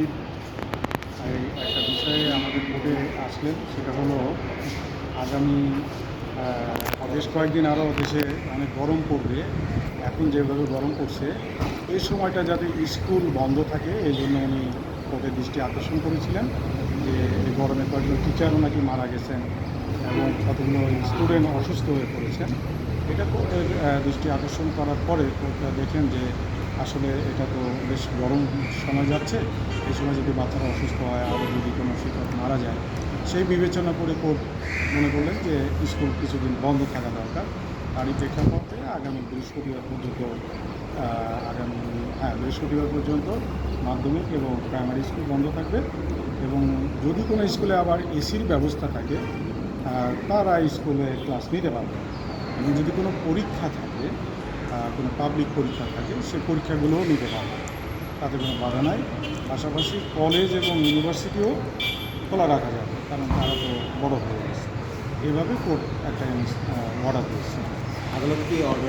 এই একটা বিষয়ে আমাদের কোর্টে আসলেন সেটা হলো আগামী বেশ কয়েকদিন আরও দেশে অনেক গরম পড়বে। এখন যেভাবে গরম পড়ছে, এই সময়টা যাতে স্কুল বন্ধ থাকে, এই জন্য উনি কোর্টের দৃষ্টি আকর্ষণ করেছিলেন যে এই গরমে কয়েকজন টিচারও নাকি মারা গেছেন এবং কতগুলো স্টুডেন্ট অসুস্থ হয়ে পড়েছেন। এটা কোর্টের দৃষ্টি আকর্ষণ করার পরে কোর্টরা দেখেন যে আসলে এটা তো বেশ গরম সময় যাচ্ছে। এই সময় যদি বাচ্চারা অসুস্থ হয় আরও যদি কোনো শিক্ষক মারা যায়, সেই বিবেচনা করে কোর্ট মনে করলেন যে স্কুল কিছুদিন বন্ধ থাকা দরকার। তারই প্রেক্ষাপটে আগামী বৃহস্পতিবার পর্যন্ত আগামী হ্যাঁ বৃহস্পতিবার পর্যন্ত মাধ্যমিক এবং প্রাইমারি স্কুল বন্ধ থাকবে এবং যদি কোনো স্কুলে আবার এসির ব্যবস্থা থাকে তারা স্কুলে ক্লাস নিতে পারবে। এবং যদি কোনো পরীক্ষা থাকে কোনো পাবলিক পরীক্ষা থাকে, সে পরীক্ষাগুলোও নিতে পারবে তাতে কোনো বাধা নাই। পাশাপাশি কলেজ এবং ইউনিভার্সিটিও খোলা রাখা যাবে, কারণ তারা তো বড়ো হয়ে গেছে। এভাবে কোর্ট একটা অর্ডার দিয়েছে। আদালত কি